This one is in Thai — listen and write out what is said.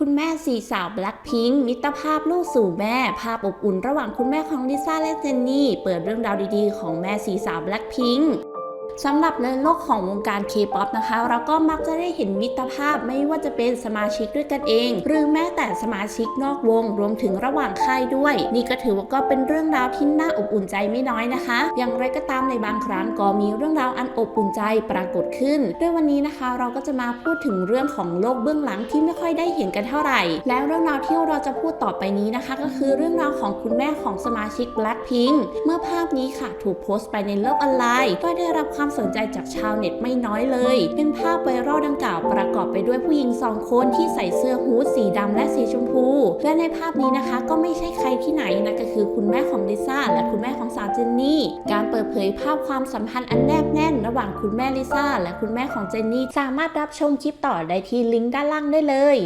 คุณแม่สี่สาวแบล็คพิงค์มิตรภาพลูกสู่แม่ ภาพอบอุ่นระหว่างคุณแม่ของลิซ่าและเจนนี่ เปิดเรื่องราวดีๆของแม่สี่สาวแบล็คพิงค์ สำหรับในโลกของวงการเคป๊อปนะคะ เราก็มักจะได้เห็นมิตรภาพไม่ว่าจะเป็นสมาชิกด้วยกันเอง หรือแม้แต่สมาชิกนอกวงรวมถึงระหว่างค่ายด้วย นี่ก็ถือว่าก็เป็นเรื่องราวที่น่าอบอุ่นใจไม่น้อยนะคะ อย่างไรก็ตามในบางครั้งก็มีเรื่องราวอันอบอุ่นใจปรากฏขึ้นด้วยวันนี้นะคะ เราก็จะมาพูดถึงเรื่องของโลกเบื้องหลังที่ไม่ค่อยได้เห็นกันเท่าไหร่ แล้วเรื่องราวที่เราจะพูดต่อไปนี้นะคะ ก็คือเรื่องราวของคุณแม่ของสมาชิก Blackpink เมื่อภาพนี้ค่ะ ถูกโพสต์ไปในโลกออนไลน์ก็ได้รับความความสนใจจากชาวเน็ตไม่น้อยเลย เป็นภาพไวรัลดังกล่าวประกอบไปด้วยผู้หญิงสองคนที่ใส่เสื้อฮู้ดสีดำและสีชมพู และในภาพนี้นะคะก็ไม่ใช่ใครที่ไหนนะก็คือคุณแม่ของลิซ่าและคุณแม่ของสาวเจนนี่ การเปิดเผยภาพความสัมพันธ์อันแนบแน่น ระหว่างคุณแม่ลิซ่าและคุณแม่ของเจนนี่สามารถรับชมคลิปต่อได้ที่ลิงก์ด้านล่างได้เลย